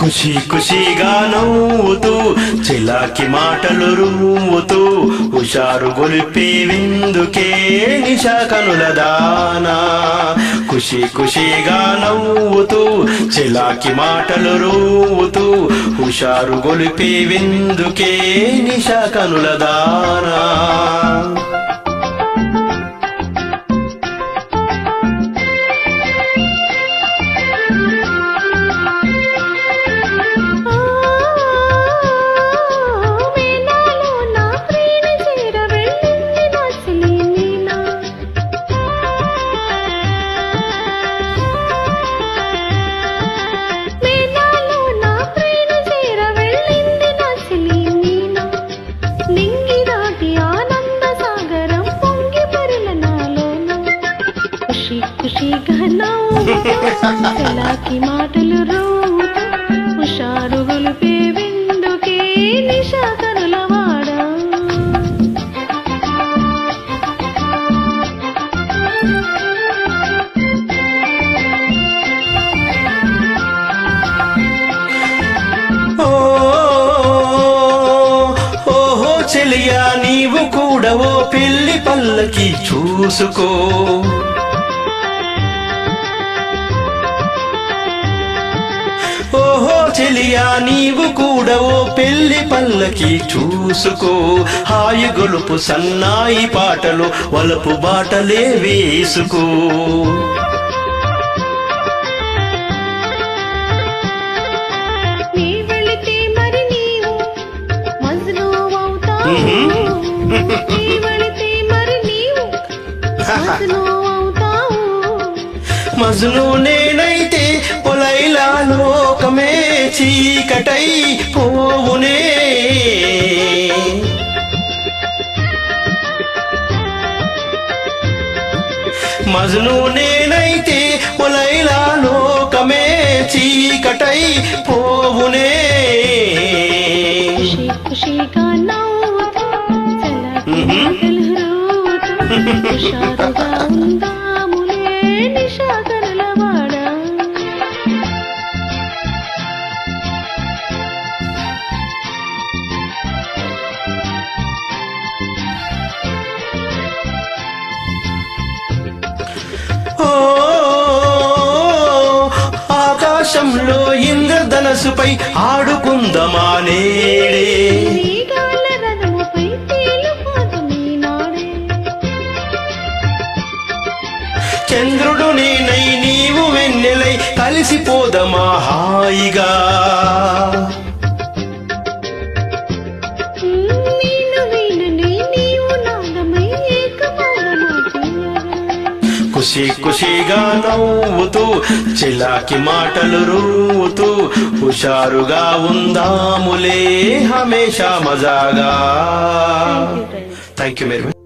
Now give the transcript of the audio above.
ఖుషి ఖుషిగా నవ్వుతూ చిలాకి మాటలు రువ్వుతూ హుషారు గొలిపి విందుకే నిశా కనుల దానా. ఖుషి ఖుషిగా నవ్వుతూ చిలాకి మాటలు రువ్వుతూ హుషారు గొలిపి విందుకే నిశా కనుల దానా. ఖుషి ఖుషిగా నవ్వుతూ చలాకి మాటలు రోవుతూ హుషారు గొలిపే విందుకే నిశా కనుల ఓ ఓహో చెలియా నీవు కూడా ఓ పెళ్ళి పల్లకి చూసుకో. ఓహో చెలియా నీవు కూడా ఓ పెళ్ళి పల్లకి చూసుకో. హాయి గొలుపు సన్నాయి పాటలు వలపు బాటలే వేసుకో. నీ చీకటై పోవునే. మజను నేనైతే పొలైలా లోకమే చీకటై పోవునే. ఖుషి ఆకాశంలో ఇంద్రధనసుపై ఆడుకుందమా నేడే. చంద్రుడు నేనై నీవు వెన్నెలై కలిసిపోదమా హాయిగా. ఖుషి ఖుషిగా నవ్వుతూ చిలాకి మాటలు రూవుతూ హుషారుగా ఉందాములే హమేషా మజాగా. Thank you Meru